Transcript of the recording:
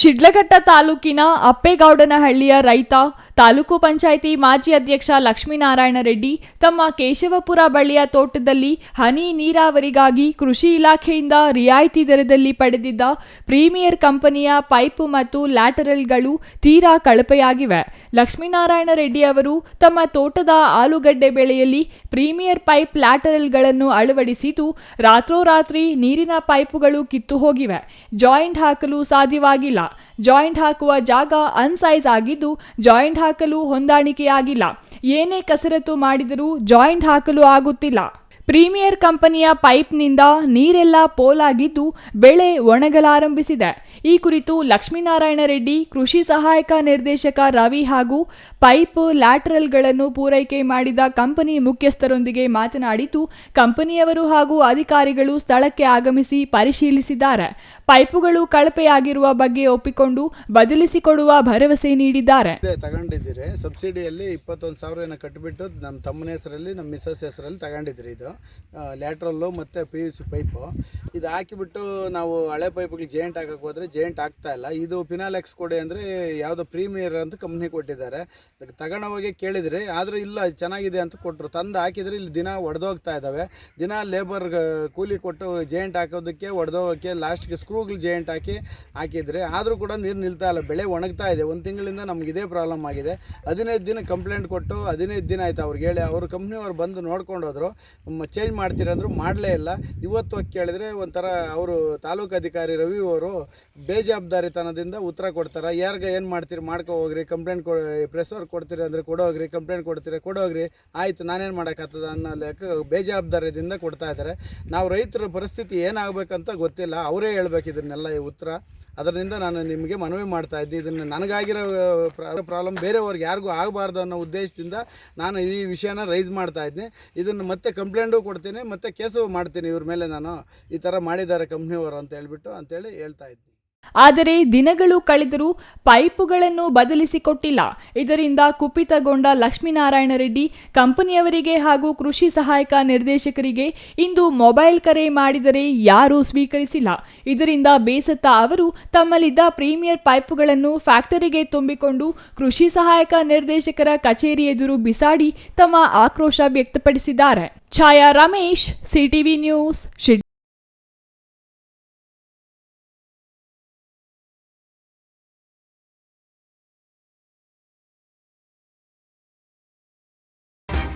ಶಿಡ್ಲಘಟ್ಟ ತಾಲೂಕಿನ ಅಪ್ಪೇಗೌಡನಹಳ್ಳಿಯ ರೈತ ತಾಲೂಕು ಪಂಚಾಯಿತಿ ಮಾಜಿ ಅಧ್ಯಕ್ಷ ಲಕ್ಷ್ಮೀನಾರಾಯಣ ರೆಡ್ಡಿ ತಮ್ಮ ಕೇಶವಪುರ ಬಳಿಯ ತೋಟದಲ್ಲಿ ಹನಿ ನೀರಾವರಿಗಾಗಿ ಕೃಷಿ ಇಲಾಖೆಯಿಂದ ರಿಯಾಯಿತಿ ದರದಲ್ಲಿ ಪಡೆದಿದ್ದ ಪ್ರೀಮಿಯರ್ ಕಂಪನಿಯ ಪೈಪ್ ಮತ್ತು ಲ್ಯಾಟರಲ್ಗಳು ತೀರಾ ಕಳಪೆಯಾಗಿವೆ. ಲಕ್ಷ್ಮೀನಾರಾಯಣ ರೆಡ್ಡಿ ಅವರು ತಮ್ಮ ತೋಟದ ಆಲೂಗಡ್ಡೆ ಬೆಳೆಯಲ್ಲಿ ಪ್ರೀಮಿಯರ್ ಪೈಪ್ ಲ್ಯಾಟರಲ್ಗಳನ್ನು ಅಳವಡಿಸಿದ್ದು, ರಾತ್ರೋರಾತ್ರಿ ನೀರಿನ ಪೈಪುಗಳು ಕಿತ್ತು ಹೋಗಿವೆ. ಜಾಯಿಂಟ್ ಹಾಕಲು ಸಾಧ್ಯವಾಗಿಲ್ಲ. ಜಾಯಿಂಟ್ ಹಾಕುವ ಜಾಗ ಅನ್ಸೈಜ್ ಆಗಿದ್ದು ಜಾಯಿಂಟ್ ಹಾಕಲು ಹೊಂದಾಣಿಕೆಯಾಗಿಲ್ಲ. ಏನೇ ಕಸರತ್ತು ಮಾಡಿದರೂ ಜಾಯಿಂಟ್ ಹಾಕಲು ಆಗುತ್ತಿಲ್ಲ. ಪ್ರೀಮಿಯರ್ ಕಂಪನಿಯ ಪೈಪ್ನಿಂದ ನೀರೆಲ್ಲ ಪೋಲಾಗಿದ್ದು ಬೆಳೆ ಒಣಗಲಾರಂಭಿಸಿದೆ. ಈ ಕುರಿತು ಲಕ್ಷ್ಮೀನಾರಾಯಣ ರೆಡ್ಡಿ, ಕೃಷಿ ಸಹಾಯಕ ನಿರ್ದೇಶಕ ರವಿ ಹಾಗೂ ಪೈಪ್ ಲ್ಯಾಟ್ರಲ್ಗಳನ್ನು ಪೂರೈಕೆ ಮಾಡಿದ ಕಂಪನಿ ಮುಖ್ಯಸ್ಥರೊಂದಿಗೆ ಮಾತನಾಡಿದ್ದು, ಕಂಪನಿಯವರು ಹಾಗೂ ಅಧಿಕಾರಿಗಳು ಸ್ಥಳಕ್ಕೆ ಆಗಮಿಸಿ ಪರಿಶೀಲಿಸಿದ್ದಾರೆ. ಪೈಪುಗಳು ಕಳಪೆಯಾಗಿರುವ ಬಗ್ಗೆ ಒಪ್ಪಿಕೊಂಡು ಬದಲಿಸಿಕೊಡುವ ಭರವಸೆ ನೀಡಿದ್ದಾರೆ. ತಗೊಂಡಿದ್ದೀರಿ. ಸಬ್ಸಿಡಿಯಲ್ಲಿ ಇಪ್ಪತ್ತೊಂದು ಸಾವಿರ ಕಟ್ಟಿಬಿಟ್ಟು ನಮ್ಮ ತಮ್ಮನ ಹೆಸರಲ್ಲಿ ನಮ್ಮ ಮಿಸಸ್ ಹೆಸರಲ್ಲಿ ತಗೊಂಡಿದ್ರಿ ಇದು. ಲ್ಯಾಟ್ರಲ್ಲು ಮತ್ತು ಪಿ ಯು ಸಿ ಪೈಪು ಇದು ಹಾಕಿಬಿಟ್ಟು ನಾವು ಹಳೆ ಪೈಪ್ಗೆ ಜೇಂಟ್ ಹಾಕಕ್ಕೆ ಹೋದರೆ ಜೇಂಟ್ ಆಗ್ತಾ ಇಲ್ಲ. ಇದು ಫಿನಾಲೆಕ್ಸ್ ಕೊಡಿ ಅಂದರೆ ಯಾವುದೋ ಪ್ರೀಮಿಯರ್ ಅಂತ ಕಂಪ್ನಿ ಕೊಟ್ಟಿದ್ದಾರೆ. ತಗೊಂಡು ಹೋಗಿ ಕೇಳಿದ್ರಿ. ಆದರೆ ಇಲ್ಲ, ಚೆನ್ನಾಗಿದೆ ಅಂತ ಕೊಟ್ಟರು ತಂದು ಹಾಕಿದ್ರೆ ಇಲ್ಲಿ ದಿನ ಒಡೆದೋಗ್ತಾ ಇದ್ದಾವೆ ದಿನ ಲೇಬರ್ ಕೂಲಿ ಕೊಟ್ಟು ಜೇಂಟ್ ಹಾಕೋದಕ್ಕೆ, ಒಡೆದೋಗೋಕ್ಕೆ ಲಾಸ್ಟ್ಗೆ ಸ್ಕ್ರೂಗಳು ಜೇಂಟ್ ಹಾಕಿ ಹಾಕಿದ್ರೆ ಆದರೂ ಕೂಡ ನೀರು ನಿಲ್ತಾ ಇಲ್ಲ. ಬೆಳೆ ಒಣಗ್ತಾ ಇದೆ. ಒಂದು ತಿಂಗಳಿಂದ ನಮ್ಗೆ ಇದೇ ಪ್ರಾಬ್ಲಮ್ ಆಗಿದೆ. ಹದಿನೈದು ದಿನ ಕಂಪ್ಲೇಂಟ್ ಕೊಟ್ಟು ಹದಿನೈದು ದಿನ ಆಯಿತು ಅವ್ರಿಗೆ ಹೇಳಿ. ಅವ್ರ ಕಂಪ್ನಿಯವ್ರು ಬಂದು ನೋಡ್ಕೊಂಡು ಹೋದ್ರು. ಚೇಂಜ್ ಮಾಡ್ತೀರಂದ್ರು ಮಾಡಲೇ ಇಲ್ಲ. ಇವತ್ತು ಕೇಳಿದ್ರೆ ಒಂಥರ ಅವರು ತಾಲೂಕು ಅಧಿಕಾರಿ ರವಿ ಅವರು ಬೇಜವಾಬ್ದಾರಿತನದಿಂದ ಉತ್ತರ ಕೊಡ್ತಾರೆ. ಯಾರ್ಗೆ ಏನು ಮಾಡ್ತೀರಿ? ಮಾಡ್ಕೊ ಹೋಗ್ರಿ. ಕಂಪ್ಲೇಂಟ್ ಕೊ ಪ್ರೆಸ್ ಅವ್ರು ಕೊಡ್ತೀರಿ ಅಂದರೆ ಕೊಡೋಗ್ರಿ ಕಂಪ್ಲೇಂಟ್ ಕೊಡ್ತೀರಿ ಕೊಡೋಗ್ರಿ ಆಯ್ತು, ನಾನೇನು ಮಾಡೋಕ್ಕಾಗ್ತದ ಅನ್ನೋ ಲೆಕ್ಕ ಬೇಜವಾಬ್ದಾರಿದಿಂದ ಕೊಡ್ತಾ ಇದ್ದಾರೆ ನಾವು ರೈತರ ಪರಿಸ್ಥಿತಿ ಏನಾಗಬೇಕಂತ ಗೊತ್ತಿಲ್ಲ. ಅವರೇ ಹೇಳ್ಬೇಕು ಇದನ್ನೆಲ್ಲ ಈ ಉತ್ತರ. ಅದರಿಂದ ನಾನು ನಿಮಗೆ ಮನವಿ ಮಾಡ್ತಾ ಇದ್ದೆ. ಇದನ್ನು ನನಗಾಗಿರೋ ಪ್ರಾಬ್ಲಮ್ ಬೇರೆಯವ್ರಿಗೆ ಯಾರಿಗೂ ಆಗಬಾರ್ದು ಅನ್ನೋ ಉದ್ದೇಶದಿಂದ ನಾನು ಈ ವಿಷಯನ ರೈಸ್ ಮಾಡ್ತಾ ಇದ್ದೆ. ಇದನ್ನು ಮತ್ತೆ ಕಂಪ್ಲೇಂಟು ಕೊಡ್ತೀನಿ, ಮತ್ತೆ ಕೇಸು ಮಾಡ್ತೀನಿ ಇವ್ರ ಮೇಲೆ ನಾನು. ಈ ಥರ ಮಾಡಿದ್ದಾರೆ ಕಂಪ್ನಿಯವರು ಅಂತ ಹೇಳ್ಬಿಟ್ಟು ಅಂತೇಳಿ ಹೇಳ್ತಾ ಇದ್ದೀನಿ ಆದರೆ ದಿನಗಳು ಕಳೆದರೂ ಪೈಪುಗಳನ್ನು ಬದಲಿಸಿಕೊಟ್ಟಿಲ್ಲ. ಇದರಿಂದ ಕುಪಿತಗೊಂಡ ಲಕ್ಷ್ಮೀನಾರಾಯಣ ರೆಡ್ಡಿ, ಕಂಪನಿಯವರಿಗೆ ಹಾಗೂ ಕೃಷಿ ಸಹಾಯಕ ನಿರ್ದೇಶಕರಿಗೆ ಇಂದು ಮೊಬೈಲ್ ಕರೆ ಮಾಡಿದರೆ ಯಾರೂ ಸ್ವೀಕರಿಸಿಲ್ಲ. ಇದರಿಂದ ಬೇಸತ್ತ ಅವರು ತಮ್ಮಲ್ಲಿದ್ದ ಪ್ರೀಮಿಯರ್ ಪೈಪುಗಳನ್ನು ಫ್ಯಾಕ್ಟರಿಗೆ ತುಂಬಿಕೊಂಡು ಕೃಷಿ ಸಹಾಯಕ ನಿರ್ದೇಶಕರ ಕಚೇರಿ ಎದುರು ಬಿಸಾಡಿ ತಮ್ಮ ಆಕ್ರೋಶ ವ್ಯಕ್ತಪಡಿಸಿದ್ದಾರೆ. ಛಾಯಾ ರಮೇಶ್, ಸಿಟಿವಿ ನ್ಯೂಸ್